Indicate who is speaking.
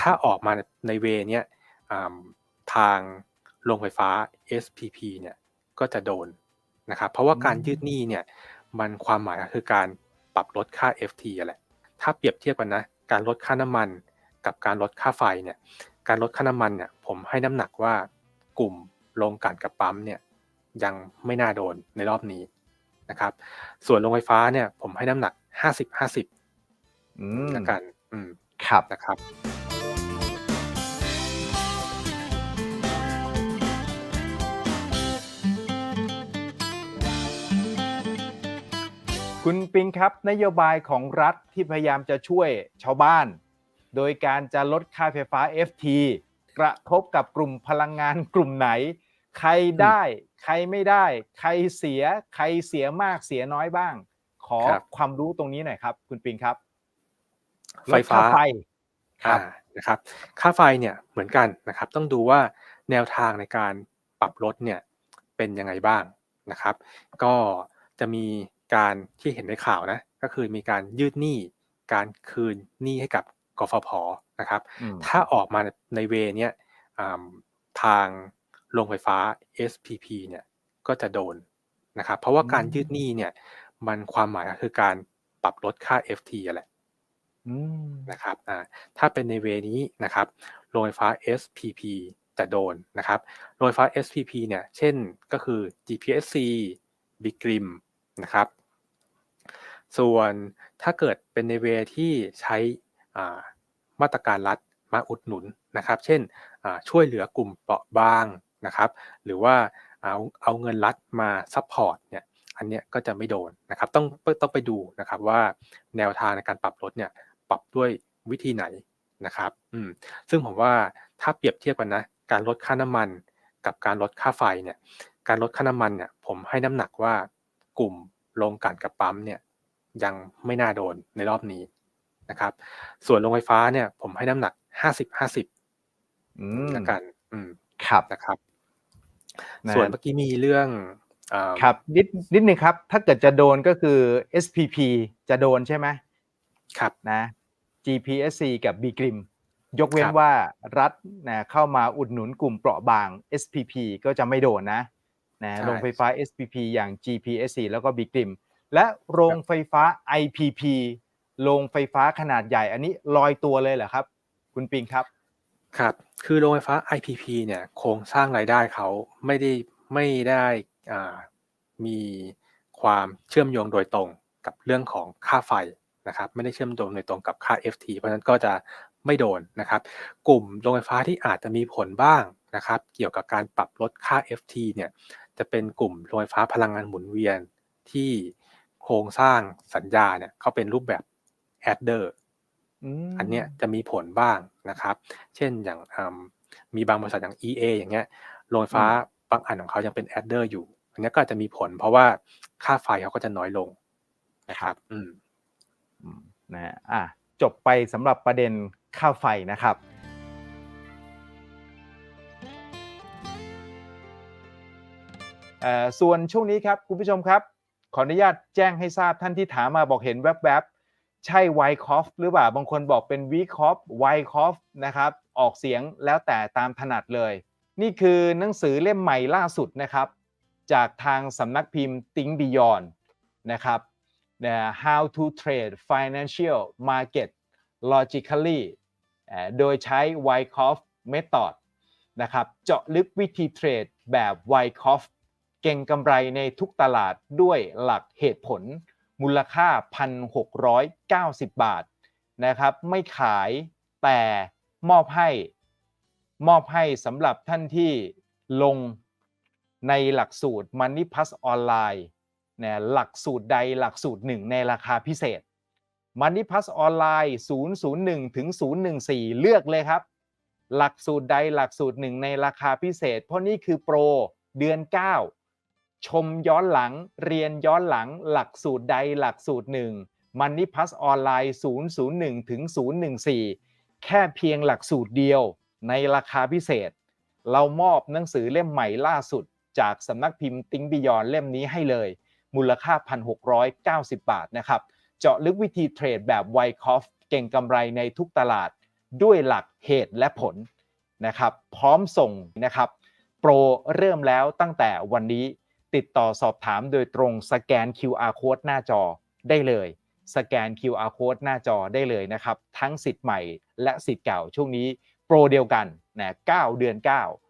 Speaker 1: ถ้าออกมาในเวเนี้ยทางโรงไฟฟ้า SPP เนี่ยก็จะโดนนะครับเพราะว่าการยืดหนี้เนี่ยมันความหมายก็คือการปรับลดค่า FT แหละถ้าเปรียบเทียบกันนะการลดค่าน้ำมันกับการลดค่าไฟเนี่ยการลดค่าน้ำมันเนี่ยผมให้น้ำหนักว่ากลุ่มโรงกลั่นกับปั๊มเนี่ยยังไม่น่าโดนในรอบนี้นะครับ ส่วนโรงไฟฟ้าเนี่ยผมให้น้ำหนัก 50 50
Speaker 2: อืม
Speaker 1: ละกัน อืม
Speaker 2: ครับ
Speaker 1: นะครับ
Speaker 2: คุณปิงครับนโยบายของรัฐที่พยายามจะช่วยชาวบ้าน โดยการจะลดค่าไฟฟ้า FT กระทบกับกลุ่มพลังงานกลุ่มไหน ใครได้ ใครไม่ได้ ใครเสีย ใครเสียมากเสียน้อยบ้าง ขอ
Speaker 1: ครับ
Speaker 2: ความรู้ตรงนี้หน่อยครับ คุณปิงครับ
Speaker 1: ไฟฟ้า
Speaker 2: ลดค่ไฟค
Speaker 1: อ่า
Speaker 2: รับ
Speaker 1: นะครับค่าไฟเนี่ยเหมือนกันนะครับต้องดูว่าแนวทางในการปรับลดเนี่ยเป็นยังไงบ้างนะครับ ก็จะมี การที่เห็นในข่าวนะก็คือมีการยืดหนี้การคืนหนี้ให้กับกฟผนะครับ
Speaker 2: อืม
Speaker 1: ถ้าออกมาในเวเนี้ยอ่าทางโรงไฟฟ้า SPP เนี่ยก็จะโดนนะครับเพราะว่าการยืดหนี้เนี่ย มันความหมายก็คือการปรับลดค่า FT อะแหละ
Speaker 2: อืม
Speaker 1: นะครับอ่าถ้าเป็นในเวนี้นะครับโรงไฟฟ้า SPP จะโดนนะครับโรงไฟฟ้า SPP เนี่ย เช่นก็คือ GPSC b i g r i m นะครับ ส่วนถ้าเกิดเป็นในเวที่ใช้ามาตรการรัฐมาอุดหนุนนะครับ เช่นช่วยเหลือกลุ่มเปราะบางนะครับ หรือว่าเอาเอาเงินรัฐมาซัพพอร์ตเนี่ยอันเนี้ยก็จะไม่โดนนะครับต้องต้องไปดูนะครับว่าแนวทางในการปรับลดเนี่ยปรับด้วยวิธีไหนนะครับอืมซึ่งผมว่าถ้าเปรียบเทียบกันนะการลดค่าน้ำมันกับการลดค่าไฟเนี่ยการลดค่าน้ำมันเนี่ยผมให้น้ำหนักว่า กลุ่มโรงกลั่นกับปั๊มเนี่ยยังไม่น่าโดนในรอบนี้นะครับ ส่วนโรงไฟฟ้าเนี่ย ผมให้น้ำหนัก50 50
Speaker 2: อืม
Speaker 1: ละกัน อืม
Speaker 2: ครับ
Speaker 1: นะครับ
Speaker 2: นะ
Speaker 1: ส่วนเมื่อกี้มีเรื่องอ่า
Speaker 2: ครับนิดนิดนึงครับ ถ้าเกิดจะโดนก็คือ SPP จะโดนใช่ไหม
Speaker 1: ครับ
Speaker 2: นะ GPSC กับ b g r i m ยกเว้
Speaker 1: คนรับ
Speaker 2: ว่ารัฐนะเข้ามาอุดหนุนกลุ่มเปราะบาง SPP ก็จะไม่โดนนะ นะ
Speaker 1: ใช่
Speaker 2: โรงไฟฟ้า SPP อย่าง GPSC แล้วก็ b g r i m และโรงไฟฟ้า IPP โรงไฟฟ้าขนาดใหญ่ อันนี้ลอยตัวเลยเหรอครับ คุณปิงครับ
Speaker 1: ครับ คือโรงไฟฟ้า IPP เนี่ยโครงสร้างรายได้เขาไม่ได้ไม่ได้อ่ามีความเชื่อมโยงโดยตรงกับเรื่องของค่าไฟนะครับไม่ได้เชื่อมโยงโดยตรงกับค่า FT เพราะฉะนั้นก็จะไม่โดนนะครับ กลุ่มโรงไฟฟ้าที่อาจจะมีผลบ้างนะครับ เกี่ยวกับการปรับลดค่า FT เนี่ย จะเป็นกลุ่มโรงไฟฟ้าพลังงานหมุนเวียนที่โครงสร้างสัญญาเนี่ยเขาเป็นรูปแบบ adder
Speaker 2: ม
Speaker 1: อันเนี้ยจะมีผลบ้างนะครับ เช่นอย่างอืมมีบางบริษัทอย่าง EA อย่างเงี้ยโรงไฟฟ้าบางอันของเขายังเป็น adder อยู่ อันเนี้ยก็อาจจะมีผล เพราะว่าค่าไฟเขาก็จะน้อยลงนะครับ อืม
Speaker 2: อืมนะฮะอะจบไปสำหรับประเด็นค่าไฟนะครับ ส่วนช่วงนี้ครับคุณผู้ชมครับ ขออนุญาตแจ้งให้ทราบท่านที่ถามมาบอกเห็นแวบๆ ใช่ไวคอฟหรือเปล่าบางคนบอกเป็นวีคอฟไวคอฟนะครับออกเสียงแล้วแต่ตามถนัดเลย นี่คือหนังสือเล่มใหม่ล่าสุดนะครับ จากทางสำนักพิมพ์ Think Beyond นะครับ How to Trade Financial Market Logically โดยใช้ Wyckoff Method นะครับ เจาะลึกวิธีเทรดแบบ Wyckoff เก่งกำไรในทุกตลาดด้วยหลักเหตุผล มูลค่า 1,690 บาทนะครับ ไม่ขายแต่มอบให้มอบให้สำหรับท่านที่ลงในหลักสูตร Money Plus ออนไลน์นะหลักสูตรใดหลักสูตรหนึ่งในราคาพิเศษ Money Plus ออนไลน์001ถึง014 เลือกเลยครับ หลักสูตรใดหลักสูตรหนึ่งในราคาพิเศษ เพราะนี่คือโปรเดือน 9 ชมย้อนหลังเรียนย้อนหลังหลักสูตรใดหลักสูตรหนึ่ง Money Plus ออนไลน์ 001 ถึง 014 แค่เพียงหลักสูตรเดียวในราคาพิเศษ เรามอบหนังสือเล่มใหม่ล่าสุด จากสำนักพิมพ์ติ้งบิยอนเล่มนี้ให้เลย มูลค่า 1,690 บาทนะครับ เจาะลึกวิธีเทรดแบบไวคอฟเก่งกำไรในทุกตลาด ด้วยหลักเหตุและผลนะครับ พร้อมส่งนะครับ โปรเริ่มแล้วตั้งแต่วันนี้ ติดต่อสอบถามโดยตรงสแกน QR code หน้าจอได้เลย สแกน QR code หน้าจอได้เลยนะครับ ทั้งสิทธิ์ใหม่และสิทธิ์เก่าช่วงนี้โปรเดียวกันนะ9เดือน 9